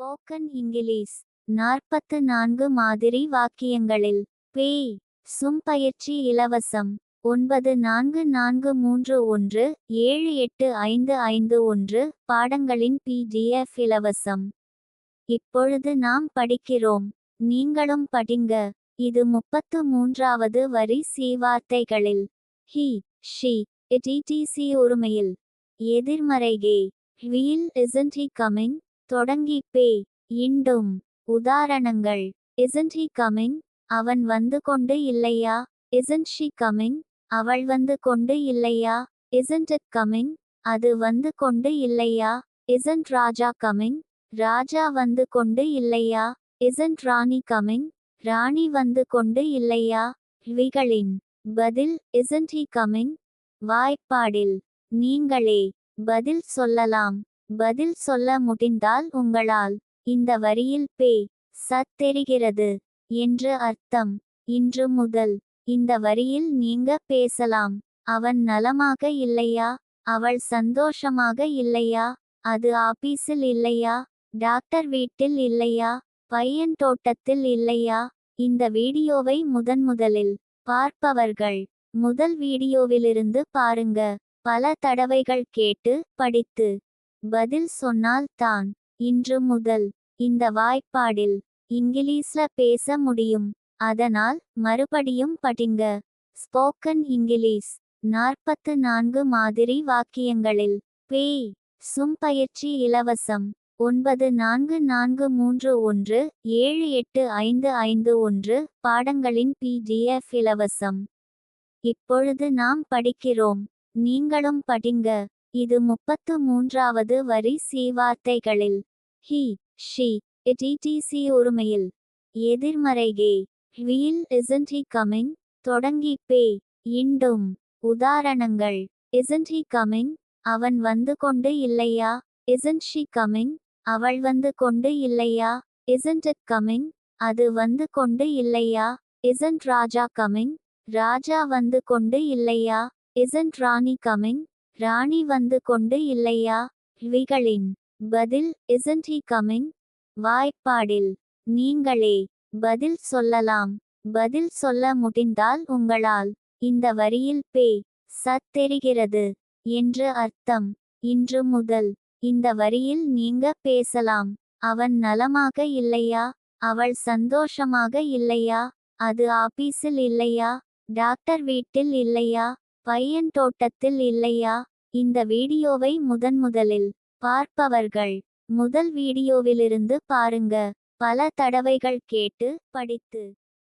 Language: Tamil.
ஸ்போக்கன் இங்கிலீஷ் நாற்பத்து நான்கு மாதிரி வாக்கியங்களில். பேய் சும் பயிற்சி இலவசம் ஒன்பது நான்கு நான்கு மூன்று ஒன்று ஏழு எட்டு ஐந்து ஐந்து ஒன்று பாடங்களின் பிடிஎஃப் இலவசம். இப்பொழுது நாம் படிக்கிறோம். நீங்களும் படிங்க. இது முப்பத்து மூன்றாவது வரி சி வார்த்தைகளில். ஹி ஷி டிடிசி இடிசி ஒருமையில் எதிர்மறைகே வீல் இசன்ட் ஹி கமிங் தொடங்கி பே இண்டும் உதாரணங்கள். Isn't he coming? அவன் வந்து கொண்டு இல்லையா? Isn't she coming? அவள் வந்து கொண்டு இல்லையா? Isn't it coming? அது வந்து கொண்டு இல்லையா? Isn't Raja coming? ராஜா வந்து கொண்டு இல்லையா? Isn't Rani coming? ராணி வந்து கொண்டு இல்லையா? விகளின் பதில் isn't he coming? வாய்ப்பாடில் நீங்களே பதில் சொல்லலாம். பதில் சொல்ல முடிந்தால் உங்களால். இந்த வரியில் பே. சத் தெரிகிறது. என்று அர்த்தம். இன்று முதல். இந்த வரியில் நீங்க பேசலாம். அவன் நலமாக இல்லையா? அவள் சந்தோஷமாக இல்லையா? அது ஆபீஸில் இல்லையா? டாக்டர் வீட்டில் இல்லையா? பையன் தோட்டத்தில் இல்லையா? இந்த வீடியோவை முதன் முதலில் பார்ப்பவர்கள் முதல் வீடியோவிலிருந்து பாருங்க. பல தடவைகள் கேட்டு படித்து பதில் சொன்னால் தான். இன்று முதல். இந்த வாய்ப்பாடில் இங்கிலீஷ்ல பேச முடியும். அதனால் மறுபடியும் படிங்க. Spoken English. நாற்பத்து நான்கு மாதிரி வாக்கியங்களில். பேய். சும் பயிற்சி இலவசம். ஒன்பது நான்கு நான்கு மூன்று ஒன்று ஏழு எட்டு ஐந்து ஐந்து ஒன்று பாடங்களின் பிடிஎஃப் இலவசம். இப்பொழுது நாம் படிக்கிறோம். நீங்களும் படிங்க. இது முப்பத்து மூன்றாவது வரி சி வார்த்தைகளில் ஹி ஷி இட் உரிமையில். ஒருமையில் எதிர்மறைகே வீல் இசன்ட் ஹி கமிங் தொடங்கி பே இண்டும் உதாரணங்கள் இசன்ட் ஹி கமிங் அவன் வந்து கொண்டு இல்லையா? இசன்ட் ஷி கமிங் அவள் வந்து கொண்டு இல்லையா? இசன்ட் இட் கமிங் அது வந்து கொண்டு இல்லையா? இசன்ட் ராஜா கமிங் ராஜா வந்து கொண்டு இல்லையா? இசன்ட் ராணி கமிங் ராணி வந்து கொண்டு இல்லையா? விகளின் பதில் இசன்ட் ஹி கமிங் வாய்ப்பாடில் நீங்களே பதில் சொல்லலாம். பதில் சொல்ல முடிந்தால் உங்களால் இந்த வரியில் பே சத் தெரிகிறது என்று அர்த்தம். இன்று முதல் இந்த வரியில் நீங்க பேசலாம். அவன் நலமாக இல்லையா? அவள் சந்தோஷமாக இல்லையா? அது ஆபீஸில் இல்லையா? டாக்டர் வீட்டில் இல்லையா? பையன் தோட்டத்தில் இல்லையா? இந்த வீடியோவை முதன் முதலில் பார்ப்பவர்கள் முதல் வீடியோவிலிருந்து பாருங்க. பல தடவைகள் கேட்டு படித்து